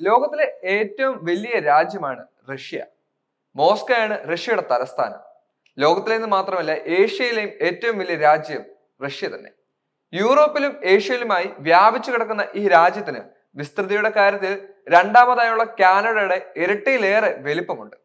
ലോകത്തിലെ ഏറ്റവും വലിയ രാജ്യമാണ് റഷ്യ. മോസ്കോയാണ് റഷ്യയുടെ തലസ്ഥാനം. ലോകത്തിലെ നിന്ന് മാത്രമല്ല ഏഷ്യയിലെയും ഏറ്റവും വലിയ രാജ്യം റഷ്യ തന്നെ. യൂറോപ്പിലും ഏഷ്യയിലുമായി വ്യാപിച്ചു കിടക്കുന്ന ഈ രാജ്യത്തിന് വിസ്തൃതിയുടെ കാര്യത്തിൽ രണ്ടാമതായുള്ള കാനഡയുടെ ഇരട്ടിയിലേറെ വലിപ്പമുണ്ട്.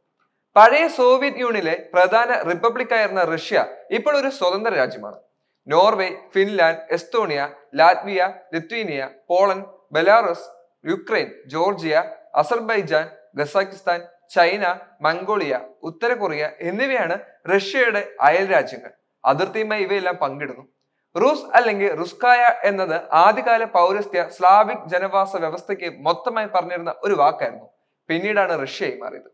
പഴയ സോവിയറ്റ് യൂണിയനിലെ പ്രധാന റിപ്പബ്ലിക്കായിരുന്ന റഷ്യ ഇപ്പോൾ ഒരു സ്വതന്ത്ര രാജ്യമാണ്. Norway Finland Estonia Latvia Lithuania Poland Belarus Ukraine Georgia Azerbaijan Kazakhstan China Mongolia ഉത്തര കൊറിയ എന്നിവയാണ് റഷ്യയുടെ അയൽ രാജ്യങ്ങൾ. അതിർത്തിയുമായി ഇവയെല്ലാം പങ്കിടുന്നു. റൂസ് അല്ലെങ്കിൽ റുസ്കായ എന്നത് ആദ്യകാല പൗരസ്ത്യ സ്ലാവിക് ജനവാസ വ്യവസ്ഥയ്ക്ക് മൊത്തമായി പറഞ്ഞിരുന്ന ഒരു വാക്കായിരുന്നു. പിന്നീടാണ് റഷ്യയായി മാറിയത്.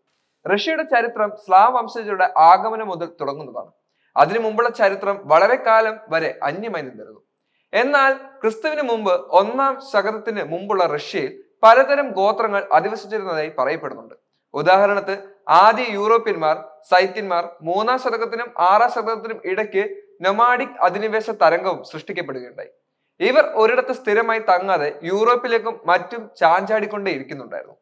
റഷ്യയുടെ ചരിത്രം സ്ലാവ് വംശജരുടെ ആഗമനം മുതൽ തുടങ്ങുന്നതാണ്. അതിനു മുമ്പുള്ള ചരിത്രം വളരെ കാലം വരെ അന്യമായി നിന്നിരുന്നു. എന്നാൽ ക്രിസ്തുവിന് മുമ്പ് ഒന്നാം ശകതത്തിന് മുമ്പുള്ള റഷ്യയിൽ പലതരം ഗോത്രങ്ങൾ അധിവസിച്ചിരുന്നതായി പറയപ്പെടുന്നുണ്ട്. ഉദാഹരണത്തിന് ആദ്യ യൂറോപ്യന്മാർ സൈത്യന്മാർ മൂന്നാം ശതകത്തിനും ആറാം ശതകത്തിനും ഇടയ്ക്ക് നൊമാഡിക് അധിനിവേശ തരംഗവും സൃഷ്ടിക്കപ്പെടുകയുണ്ടായി. ഇവർ ഒരിടത്ത് സ്ഥിരമായി തങ്ങാതെ യൂറോപ്പിലേക്കും മറ്റും ചാഞ്ചാടിക്കൊണ്ടേ ഇരിക്കുന്നുണ്ടായിരുന്നു.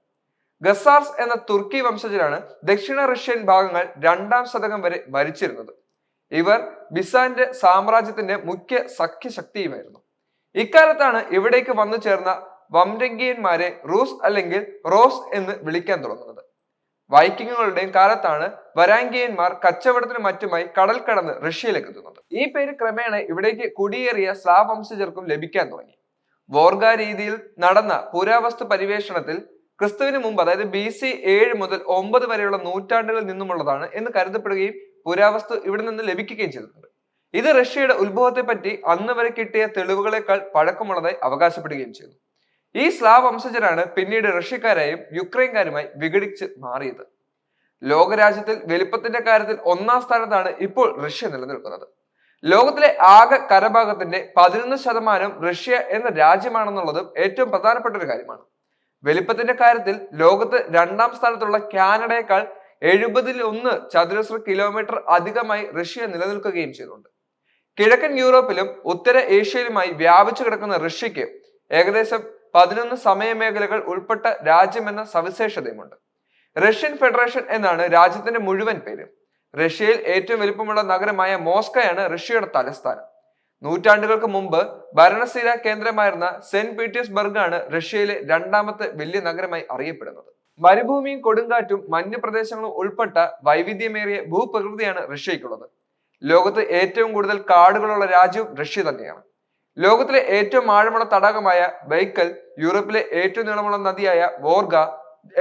ഗസാർസ് എന്ന തുർക്കി വംശജരാണ് ദക്ഷിണ റഷ്യൻ ഭാഗങ്ങൾ രണ്ടാം ശതകം വരെ ഭരിച്ചിരുന്നത്. ഇവർ ബിസാന്റെ സാമ്രാജ്യത്തിന്റെ മുഖ്യ സഖ്യശക്തിയുമായിരുന്നു. ഇക്കാലത്താണ് ഇവിടേക്ക് വന്നു ചേർന്ന വംരംഗീയന്മാരെ റൂസ് അല്ലെങ്കിൽ റോസ് എന്ന് വിളിക്കാൻ തുടങ്ങുന്നത്. വൈക്കിങ്ങുകളുടെയും കാലത്താണ് വരാങ്കിയന്മാർ കച്ചവടത്തിനും മറ്റുമായി കടൽ കടന്ന് റഷ്യയിലേക്ക് എത്തുന്നത്. ഈ പേര് ക്രമേണ ഇവിടേക്ക് കുടിയേറിയ സ്ലാവ് വംശജർക്കും ലഭിക്കാൻ തുടങ്ങി. വോർഗ രീതിയിൽ നടന്ന പുരാവസ്തു പരിവേഷണത്തിൽ ക്രിസ്തുവിന് മുമ്പ് അതായത് ബി സി ഏഴ് മുതൽ ഒമ്പത് വരെയുള്ള നൂറ്റാണ്ടുകളിൽ നിന്നുമുള്ളതാണ് എന്ന് കരുതപ്പെടുകയും പുരാവസ്തു ഇവിടെ നിന്ന് ലഭിക്കുകയും ചെയ്തിട്ടുണ്ട്. ഇത് റഷ്യയുടെ ഉത്ഭവത്തെ പറ്റി അന്ന് വരെ കിട്ടിയ തെളിവുകളെക്കാൾ പഴക്കമുള്ളതായി അവകാശപ്പെടുകയും ചെയ്തു. ഈ സ്ലാവ് വംശജരാണ് പിന്നീട് റഷ്യക്കാരായും യുക്രൈൻകാരുമായി വിഘടിച്ച് മാറിയത്. ലോകരാജ്യത്തിൽ വലിപ്പത്തിന്റെ കാര്യത്തിൽ ഒന്നാം സ്ഥാനത്താണ് ഇപ്പോൾ റഷ്യ നിലനിൽക്കുന്നത്. ലോകത്തിലെ ആകെ കരഭാഗത്തിന്റെ പതിനൊന്ന് ശതമാനം റഷ്യ എന്ന രാജ്യമാണെന്നുള്ളതും ഏറ്റവും പ്രധാനപ്പെട്ട ഒരു കാര്യമാണ്. വലിപ്പത്തിന്റെ കാര്യത്തിൽ ലോകത്ത് രണ്ടാം സ്ഥാനത്തുള്ള കാനഡയേക്കാൾ എഴുപതിൽ ഒന്ന് ചതുരശ്ര കിലോമീറ്റർ അധികമായി റഷ്യ നിലനിൽക്കുകയും ചെയ്യുന്നുണ്ട് കിഴക്കൻ യൂറോപ്പിലും ഉത്തര ഏഷ്യയിലുമായി വ്യാപിച്ചു കിടക്കുന്ന റഷ്യക്ക് ഏകദേശം പതിനൊന്ന് സമയമേഖലകൾ ഉൾപ്പെട്ട രാജ്യമെന്ന സവിശേഷതയുമുണ്ട്. റഷ്യൻ ഫെഡറേഷൻ എന്നാണ് രാജ്യത്തിന്റെ മുഴുവൻ പേര്. റഷ്യയിൽ ഏറ്റവും വലിപ്പമുള്ള നഗരമായ മോസ്കയാണ് റഷ്യയുടെ തലസ്ഥാനം. നൂറ്റാണ്ടുകൾക്ക് മുമ്പ് ഭരണസ്ഥിര കേന്ദ്രമായിരുന്ന സെന്റ് പീറ്റേഴ്സ്ബർഗ് ആണ് റഷ്യയിലെ രണ്ടാമത്തെ വലിയ നഗരമായി അറിയപ്പെടുന്നത്. മരുഭൂമിയും കൊടുങ്കാറ്റും മഞ്ഞുപ്രദേശങ്ങളും ഉൾപ്പെട്ട വൈവിധ്യമേറിയ ഭൂപ്രകൃതിയാണ് റഷ്യയ്ക്കുള്ളത്. ലോകത്ത് ഏറ്റവും കൂടുതൽ കാടുകളുള്ള രാജ്യവും റഷ്യ തന്നെയാണ്. ലോകത്തിലെ ഏറ്റവും ആഴമുള്ള തടാകമായ ബൈക്കൽ യൂറോപ്പിലെ ഏറ്റവും നീളമുള്ള നദിയായ വോർഗ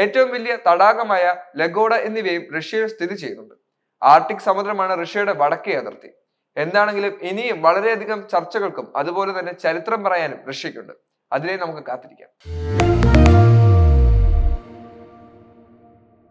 ഏറ്റവും വലിയ തടാകമായ ലഗോഡ എന്നിവയും റഷ്യയിൽ സ്ഥിതി ചെയ്യുന്നുണ്ട്. ആർട്ടിക് സമുദ്രമാണ് റഷ്യയുടെ വടക്കേ അതിർത്തി. എന്താണെങ്കിലും ഇനിയും വളരെയധികം ചർച്ചകൾക്കും അതുപോലെ തന്നെ ചരിത്രം പറയാനും റഷ്യക്കുണ്ട് അതിനെ നമുക്ക് കാത്തിരിക്കാം.